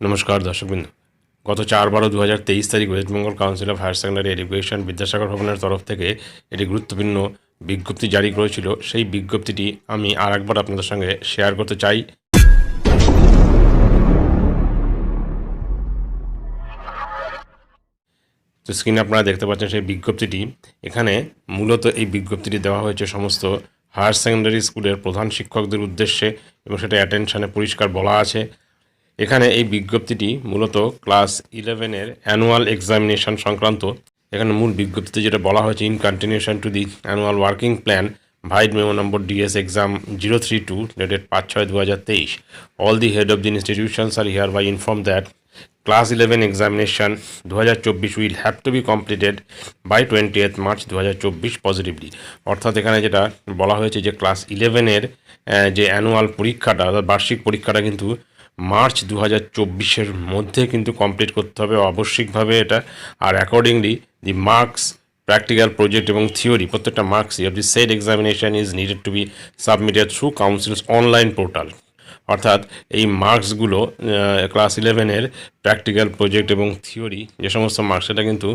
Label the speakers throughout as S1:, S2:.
S1: নমস্কার, দর্শকবৃন্দ। গত চার বারো দু হাজার তেইশ তারিখ West Bengal council of higher secondary education Vidyasagar ভবনের তরফ থেকে একটি গুরুত্বপূর্ণ বিজ্ঞপ্তি জারি করেছিল। সেই বিজ্ঞপ্তিটি আমি আর একবার আপনাদের সঙ্গে শেয়ার করতে চাই। তো স্ক্রিনে আপনারা দেখতে পাচ্ছেন সেই বিজ্ঞপ্তিটি। এখানে মূলত এই বিজ্ঞপ্তিটি দেওয়া হয়েছে সমস্ত হায়ার সেকেন্ডারি স্কুলের প্রধান শিক্ষকদের উদ্দেশ্যে এবং সেটা অ্যাটেনশানে পরিষ্কার বলা আছে। এখানে এই বিজ্ঞপ্তিটি মূলত ক্লাস ইলেভেনের অ্যানুয়াল এক্সামিনেশন সংক্রান্ত। এখানে মূল বিজ্ঞপ্তিতে যেটা বলা হয়েছে in continuation to the annual working plan vide memo number DS exam zero three two dated পাঁচ ছয় দু হাজার তেইশ। All the head of the institutions are hereby inform that class eleven examination দু হাজার চব্বিশ will have to be completed by twenty eighth March দু হাজার চব্বিশ পজিটিভলি অর্থাৎ এখানে যেটা বলা হয়েছে যে ক্লাস ইলেভেনের যে অ্যানুয়াল পরীক্ষাটা, অর্থাৎ বার্ষিক পরীক্ষাটা কিন্তু মার্চ দু হাজার চব্বিশের মধ্যে কিন্তু কমপ্লিট করতে হবে আবশ্যিকভাবে এটা। আর accordingly the marks practical project এবং থিওরি প্রত্যেকটা মার্কসই of the set examination is needed to be submitted through council's online portal অর্থাৎ এই মার্কসগুলো ক্লাস ইলেভেনের প্র্যাকটিক্যাল প্রজেক্ট এবং থিওরি যে সমস্ত মার্কস সেটা কিন্তু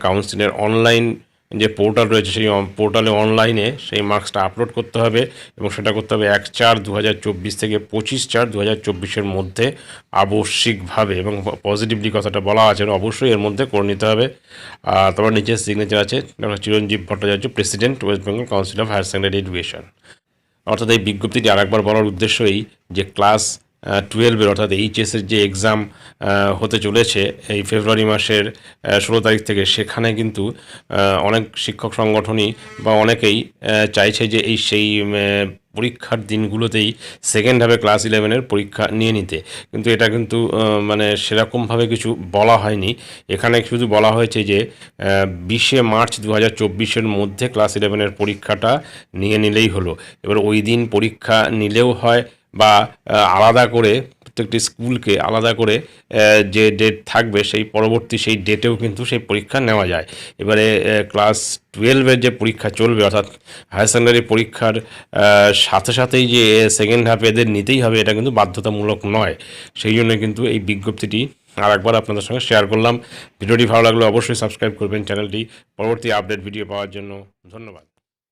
S1: কাউন্সিলের অনলাইন যে পোর্টাল রয়েছে সেই পোর্টালে অনলাইনে সেই মার্কসটা আপলোড করতে হবে এবং সেটা করতে হবে এক চার দু থেকে পঁচিশ চার দু হাজার মধ্যে আবশ্যিকভাবে এবং পজিটিভলি কথাটা বলা আছে অবশ্যই এর মধ্যে করে নিতে হবে। তারপর নিচে সিগনেচার আছে Chiranjib Bhattacharya president West Bengal council of higher secondary education অর্থাৎ এই বিজ্ঞপ্তিটি আরেকবার বলার উদ্দেশ্যই যে ক্লাস টুয়েলভের অর্থাৎ এইচএসের যে এক্সাম হতে চলেছে এই ফেব্রুয়ারি মাসের ষোলো তারিখ থেকে, সেখানে কিন্তু অনেক শিক্ষক সংগঠনই বা অনেকেই চাইছে যে এই সেই পরীক্ষার দিনগুলোতেই সেকেন্ড হাফে ক্লাস ইলেভেনের পরীক্ষা নিয়ে নিতে। কিন্তু এটা কিন্তু মানে সেরকমভাবে কিছু বলা হয়নি। এখানে শুধু বলা হয়েছে যে বিশে মার্চ দু হাজার মধ্যে ক্লাস ইলেভেনের পরীক্ষাটা নিয়ে নিলেই হলো। এবার ওই দিন পরীক্ষা নিলেও হয় বা আলাদা করে প্রত্যেকটি স্কুলকে আলাদা করে যে ডেট থাকবে সেই পরবর্তী সেই ডেটেও কিন্তু সেই পরীক্ষা নেওয়া যায়। এবারে ক্লাস টুয়েলভের যে পরীক্ষা চলবে, অর্থাৎ হায়ার সেকেন্ডারি পরীক্ষার সাথে সাথেই যে সেকেন্ড হাফ এদের নিতেই হবে, এটা কিন্তু বাধ্যতামূলক নয়। সেই জন্য কিন্তু এই বিজ্ঞপ্তিটি আর একবার আপনাদের সঙ্গে শেয়ার করলাম। ভিডিওটি ভালো লাগলে অবশ্যই সাবস্ক্রাইব করবেন। চ্যানেলটি পরবর্তী আপডেট ভিডিও পাওয়ার জন্য ধন্যবাদ।